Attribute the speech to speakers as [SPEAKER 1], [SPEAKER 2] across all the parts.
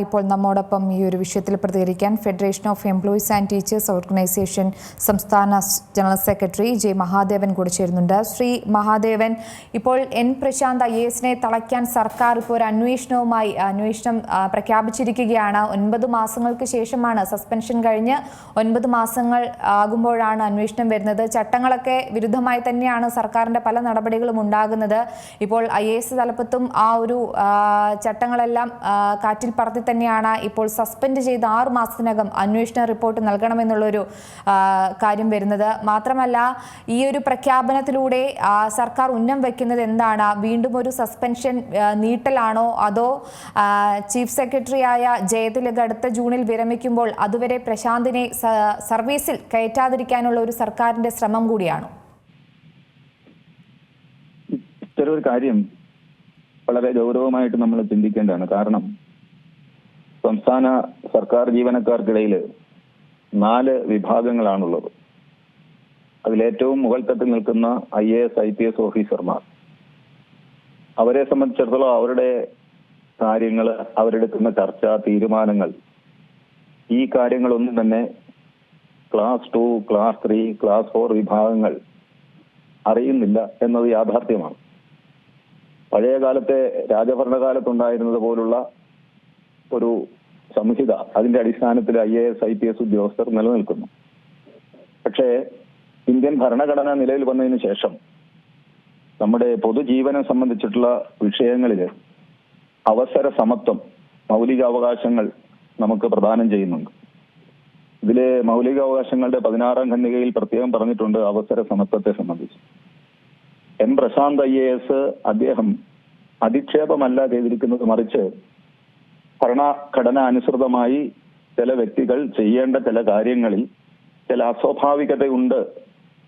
[SPEAKER 1] ഇപ്പോൾ നമ്മോടൊപ്പം ഈ ഒരു വിഷയത്തിൽ പ്രതികരിക്കാൻ federation of employees and teachers organisation സംസ്ഥാന ജനറൽ സെക്രട്ടറി ജെ മഹാദേവൻ കൂടി ചേരുന്നുണ്ട്. ശ്രീ മഹാദേവൻ ഇപ്പോൾ എൻ പ്രശാന്ത് ഐ എസിനെ തളയ്ക്കാൻ സർക്കാർ ഇപ്പോൾ ഒരു അന്വേഷണവുമായി അന്വേഷണം പ്രഖ്യാപിച്ചിരിക്കുകയാണ്. ഒൻപത് മാസങ്ങൾക്ക് ശേഷമാണ് സസ്പെൻഷൻ കഴിഞ്ഞ് ഒൻപത് മാസങ്ങൾ ആകുമ്പോഴാണ് അന്വേഷണം വരുന്നത്. ചട്ടങ്ങളൊക്കെ വിരുദ്ധമായി തന്നെയാണ് സർക്കാരിന്റെ പല നടപടികളും ഉണ്ടാകുന്നത്. ഇപ്പോൾ ഐ എസ് തലപ്പത്തും ആ ഒരു ചട്ടങ്ങളെല്ലാം കാറ്റിൽ പറത്തി തന്നെയാണ് ഇപ്പോൾ സസ്പെൻഡ് ചെയ്ത് ആറു മാസത്തിനകം അന്വേഷണ റിപ്പോർട്ട് നൽകണമെന്നുള്ളൊരു കാര്യം വരുന്നത്. മാത്രമല്ല ഈ ഒരു പ്രഖ്യാപനത്തിലൂടെ സർക്കാർ ഉന്നം വയ്ക്കുന്നത് എന്താണ്? വീണ്ടും ഒരു സസ്പെൻഷൻ നീട്ടലാണോ? അതോ ചീഫ് സെക്രട്ടറിയായ ജയതിലക അടുത്ത ജൂണിൽ വിരമിക്കുമ്പോൾ അതുവരെ പ്രശാന്തിനെ സർവീസിൽ കയറ്റാതിരിക്കാനുള്ള ഒരു സർക്കാരിന്റെ ശ്രമം കൂടിയാണോ?
[SPEAKER 2] ഒരു കാര്യം. വളരെ ഗൗരവമായിട്ട് നമ്മൾ ചിന്തിക്കേണ്ടതാണ്. കാരണം സംസ്ഥാന സർക്കാർ ജീവനക്കാർക്കിടയിൽ നാല് വിഭാഗങ്ങളാണുള്ളത്. അതിലേറ്റവും മുകൾ തട്ടിൽ നിൽക്കുന്ന I A S I P S ഓഫീസർമാർ. അവരെ സംബന്ധിച്ചിടത്തോളം അവരുടെ കാര്യങ്ങൾ അവരെടുക്കുന്ന ചർച്ച തീരുമാനങ്ങൾ ഈ കാര്യങ്ങളൊന്നും തന്നെ class two class three class four വിഭാഗങ്ങൾ അറിയുന്നില്ല എന്നത് യാഥാർത്ഥ്യമാണ്. പഴയ കാലത്തെ രാജഭരണകാലത്തുണ്ടായിരുന്നത് പോലുള്ള ഒരു സംഹിത അതിന്റെ അടിസ്ഥാനത്തിൽ I A S I P S ഉദ്യോഗസ്ഥർ നിലനിൽക്കുന്നു. പക്ഷേ ഇന്ത്യൻ ഭരണഘടന നിലവിൽ വന്നതിന് ശേഷം നമ്മുടെ പൊതുജീവനം സംബന്ധിച്ചിട്ടുള്ള വിഷയങ്ങളിൽ അവസര സമത്വം മൗലികാവകാശങ്ങൾ നമുക്ക് പ്രദാനം ചെയ്യുന്നുണ്ട്. ഇതിലെ മൗലികാവകാശങ്ങളുടെ പതിനാറാം ഖണ്ഡികയിൽ പ്രത്യേകം പറഞ്ഞിട്ടുണ്ട് അവസര സമത്വത്തെ സംബന്ധിച്ച്. M Prashant I A S അദ്ദേഹം അധിക്ഷേപമല്ല ചെയ്തിരിക്കുന്നത് മറിച്ച് ഭരണഘടന അനുസൃതമായി ചില വ്യക്തികൾ ചെയ്യേണ്ട ചില കാര്യങ്ങളിൽ ചില അസ്വാഭാവികതയുണ്ട്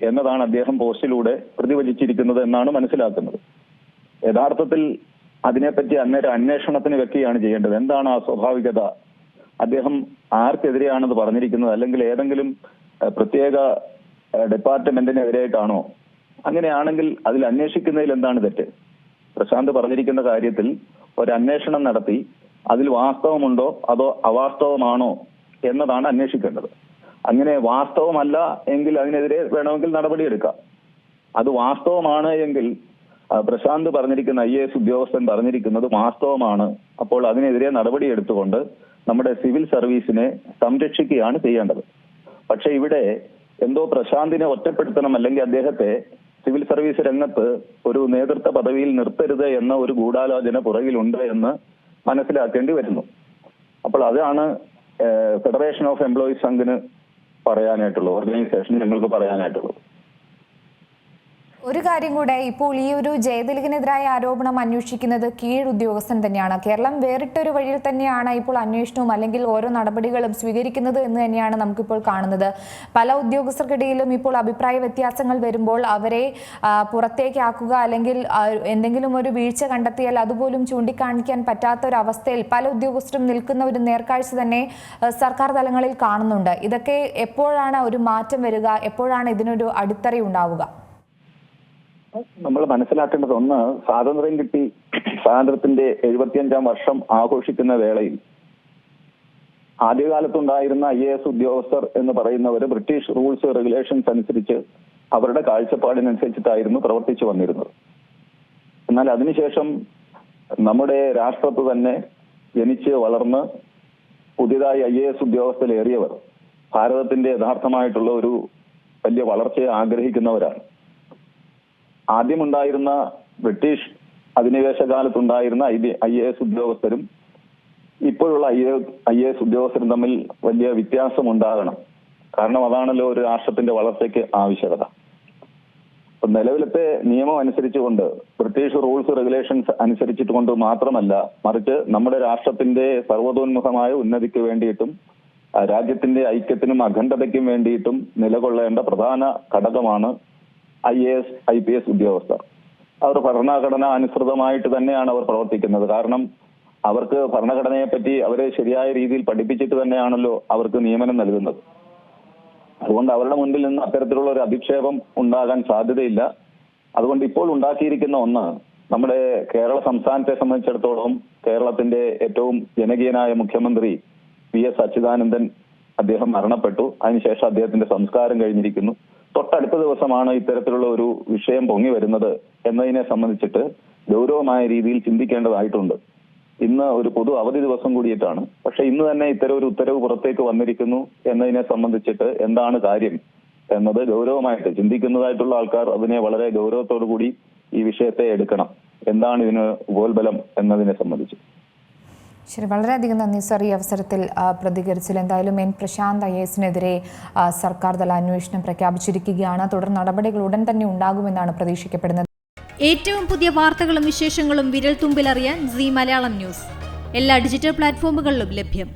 [SPEAKER 2] എന്നതാണ് അദ്ദേഹം പോസ്റ്റിലൂടെ പ്രതിവചിച്ചിരിക്കുന്നത് എന്നാണ് മനസ്സിലാക്കുന്നത്. യഥാർത്ഥത്തിൽ അതിനെപ്പറ്റി അന്നേരം അന്വേഷണത്തിന് വെക്കുകയാണ് ചെയ്യേണ്ടത്. എന്താണ് ആ സ്വാഭാവികത? അദ്ദേഹം ആർക്കെതിരെയാണെന്ന് പറഞ്ഞിരിക്കുന്നത്? അല്ലെങ്കിൽ ഏതെങ്കിലും പ്രത്യേക ഡിപ്പാർട്ട്മെന്റിനെതിരായിട്ടാണോ അങ്ങനെയാണെങ്കിൽ അതിൽ അന്വേഷിക്കുന്നതിൽ എന്താണ് തെറ്റ്? പ്രശാന്ത് പറഞ്ഞിരിക്കുന്ന കാര്യത്തിൽ ഒരു അന്വേഷണം നടത്തി അതിൽ വാസ്തവമുണ്ടോ? അതോ അവാസ്തവമാണോ? എന്നതാണ് അന്വേഷിക്കേണ്ടത്. അങ്ങനെ വാസ്തവമല്ല എങ്കിൽ അതിനെതിരെ വേണമെങ്കിൽ നടപടിയെടുക്കാം. അത് വാസ്തവമാണ് എങ്കിൽ പ്രശാന്ത് പറഞ്ഞിരിക്കുന്ന ഐ എ എസ് ഉദ്യോഗസ്ഥൻ പറഞ്ഞിരിക്കുന്നത് വാസ്തവമാണ്. അപ്പോൾ അതിനെതിരെ നടപടിയെടുത്തുകൊണ്ട് നമ്മുടെ സിവിൽ സർവീസിനെ സംരക്ഷിക്കുകയാണ് ചെയ്യേണ്ടത്. പക്ഷെ ഇവിടെ എന്തോ പ്രശാന്തിനെ ഒറ്റപ്പെടുത്തണം അല്ലെങ്കിൽ അദ്ദേഹത്തെ സിവിൽ സർവീസ് രംഗത്ത് ഒരു നേതൃത്വ പദവിയിൽ നിർത്തരുത് എന്ന ഒരു ഗൂഢാലോചന പുറകിലുണ്ട് എന്ന് മനസ്സിലാക്കേണ്ടി വരുന്നു. അപ്പോൾ അതാണ് ഫെഡറേഷൻ ഓഫ് എംപ്ലോയീസ് സംഘിന് പറയാനായിട്ടുള്ളത് ഓർഗനൈസേഷൻ ഞങ്ങൾക്ക് പറയാനായിട്ടുള്ളത്.
[SPEAKER 1] ഒരു കാര്യം കൂടെ ഇപ്പോൾ ഈ ഒരു ജയതിലകനെതിരായ ആരോപണം അന്വേഷിക്കുന്നത് കീഴ് ഉദ്യോഗസ്ഥൻ തന്നെയാണ്. കേരളം വേറിട്ടൊരു വഴിയിൽ തന്നെയാണ് ഇപ്പോൾ അന്വേഷണവും അല്ലെങ്കിൽ ഓരോ നടപടികളും സ്വീകരിക്കുന്നത് എന്ന് തന്നെയാണ് നമുക്കിപ്പോൾ കാണുന്നത്. പല ഉദ്യോഗസ്ഥർക്കിടയിലും ഇപ്പോൾ അഭിപ്രായ വ്യത്യാസങ്ങൾ വരുമ്പോൾ അവരെ പുറത്തേക്കാക്കുക അല്ലെങ്കിൽ എന്തെങ്കിലും ഒരു വീഴ്ച കണ്ടെത്തിയാൽ അതുപോലും ചൂണ്ടിക്കാണിക്കാൻ പറ്റാത്ത ഒരു അവസ്ഥയിൽ പല ഉദ്യോഗസ്ഥരും നിൽക്കുന്ന ഒരു നേർക്കാഴ്ച തന്നെ സർക്കാർ തലങ്ങളിൽ കാണുന്നുണ്ട്. ഇതൊക്കെ എപ്പോഴാണ് ഒരു മാറ്റം വരിക? എപ്പോഴാണ് ഇതിനൊരു അടിത്തറ ഉണ്ടാവുക
[SPEAKER 2] നമ്മൾ മനസ്സിലാക്കേണ്ടത് ഒന്ന് സ്വാതന്ത്ര്യം കിട്ടി സ്വാതന്ത്ര്യത്തിന്റെ എഴുപത്തിയഞ്ചാം വർഷം ആഘോഷിക്കുന്ന വേളയിൽ ആദ്യകാലത്തുണ്ടായിരുന്ന ഐ എ എസ് ഉദ്യോഗസ്ഥർ എന്ന് പറയുന്നവർ ബ്രിട്ടീഷ് റൂൾസ് റെഗുലേഷൻസ് അനുസരിച്ച് അവരുടെ കാഴ്ചപ്പാടിനനുസരിച്ചിട്ടായിരുന്നു പ്രവർത്തിച്ചു വന്നിരുന്നത്. എന്നാൽ അതിനുശേഷം നമ്മുടെ രാഷ്ട്രത്ത് തന്നെ ജനിച്ച് വളർന്ന് പുതിയതായി ഐ എ എസ് ഉദ്യോഗസ്ഥരിലേറിയവർ ഭാരതത്തിന്റെ യഥാർത്ഥമായിട്ടുള്ള ഒരു വലിയ വളർച്ചയെ ആഗ്രഹിക്കുന്നവരാണ്. ആദ്യമുണ്ടായിരുന്ന ബ്രിട്ടീഷ് അധിനിവേശ കാലത്തുണ്ടായിരുന്ന ഐ എ എസ് ഉദ്യോഗസ്ഥരും ഇപ്പോഴുള്ള ഐ ഐ എ എസ് ഉദ്യോഗസ്ഥരും തമ്മിൽ വലിയ വ്യത്യാസം ഉണ്ടാകണം കാരണം അതാണല്ലോ ഒരു രാഷ്ട്രത്തിന്റെ വളർച്ചയ്ക്ക് ആവശ്യകത. അപ്പൊ നിലവിലത്തെ നിയമം അനുസരിച്ചുകൊണ്ട് ബ്രിട്ടീഷ് റൂൾസ് റെഗുലേഷൻസ് അനുസരിച്ചിട്ടുകൊണ്ട് മാത്രമല്ല മറിച്ച് നമ്മുടെ രാഷ്ട്രത്തിന്റെ സർവതോന്മുഖമായ ഉന്നതിക്ക് വേണ്ടിയിട്ടും രാജ്യത്തിന്റെ ഐക്യത്തിനും അഖണ്ഡതയ്ക്കും വേണ്ടിയിട്ടും നിലകൊള്ളേണ്ട പ്രധാന ഘടകമാണ് I A S I P S ഉദ്യോഗസ്ഥർ. അവർ ഭരണഘടന അനുസൃതമായിട്ട് തന്നെയാണ് അവർ പ്രവർത്തിക്കുന്നത്. കാരണം അവർക്ക് ഭരണഘടനയെ പറ്റി അവരെ ശരിയായ രീതിയിൽ പഠിപ്പിച്ചിട്ട് തന്നെയാണല്ലോ അവർക്ക് നിയമനം നൽകുന്നത്. അതുകൊണ്ട് അവരുടെ മുന്നിൽ നിന്ന് അത്തരത്തിലുള്ള ഒരു അധിക്ഷേപം ഉണ്ടാകാൻ സാധ്യതയില്ല. അതുകൊണ്ട് ഇപ്പോൾ ഉണ്ടാക്കിയിരിക്കുന്ന ഒന്ന് നമ്മുടെ കേരള സംസ്ഥാനത്തെ സംബന്ധിച്ചിടത്തോളം കേരളത്തിന്റെ ഏറ്റവും ജനകീയനായ മുഖ്യമന്ത്രി വി എസ് അച്യുതാനന്ദൻ അദ്ദേഹം മരണപ്പെട്ടു. അതിനുശേഷം അദ്ദേഹത്തിന്റെ സംസ്കാരം കഴിഞ്ഞിരിക്കുന്നു. തൊട്ടടുത്ത ദിവസമാണ് ഇത്തരത്തിലുള്ള ഒരു വിഷയം പൊങ്ങി വരുന്നത് എന്നതിനെ സംബന്ധിച്ചിട്ട് ഗൗരവമായ രീതിയിൽ ചിന്തിക്കേണ്ടതായിട്ടുണ്ട്. ഇന്ന് ഒരു പൊതു അവധി ദിവസം കൂടിയിട്ടാണ്. പക്ഷെ ഇന്ന് തന്നെ ഇത്തരം ഒരു ഉത്തരവ് പുറത്തേക്ക് വന്നിരിക്കുന്നു എന്നതിനെ സംബന്ധിച്ചിട്ട് എന്താണ് കാര്യം എന്നത് ഗൗരവമായിട്ട് ചിന്തിക്കുന്നതായിട്ടുള്ള ആൾക്കാർ അതിനെ വളരെ ഗൗരവത്തോടു കൂടി ഈ വിഷയത്തെ എടുക്കണം. എന്താണ് ഇതിന് ഉപോത്ബലം എന്നതിനെ സംബന്ധിച്ച്?
[SPEAKER 1] ശരി വളരെയധികം നന്ദി സർ ഈ അവസരത്തിൽ പ്രതികരിച്ചിൽ എന്തായാലും എൻ പ്രശാന്ത് ഐ എസിനെതിരെ സർക്കാർ തല അന്വേഷണം പ്രഖ്യാപിച്ചിരിക്കുകയാണ്. തുടർ നടപടികൾ ഉടൻ തന്നെ ഉണ്ടാകുമെന്നാണ് പ്രതീക്ഷിക്കപ്പെടുന്നത്.
[SPEAKER 3] ഏറ്റവും പുതിയ വാർത്തകളും വിശേഷങ്ങളും വിരൽ തുമ്പിലറിയാൻ സി മലയാളം ന്യൂസ്. എല്ലാ ഡിജിറ്റൽ പ്ലാറ്റ്ഫോമുകളിലും ലഭ്യം.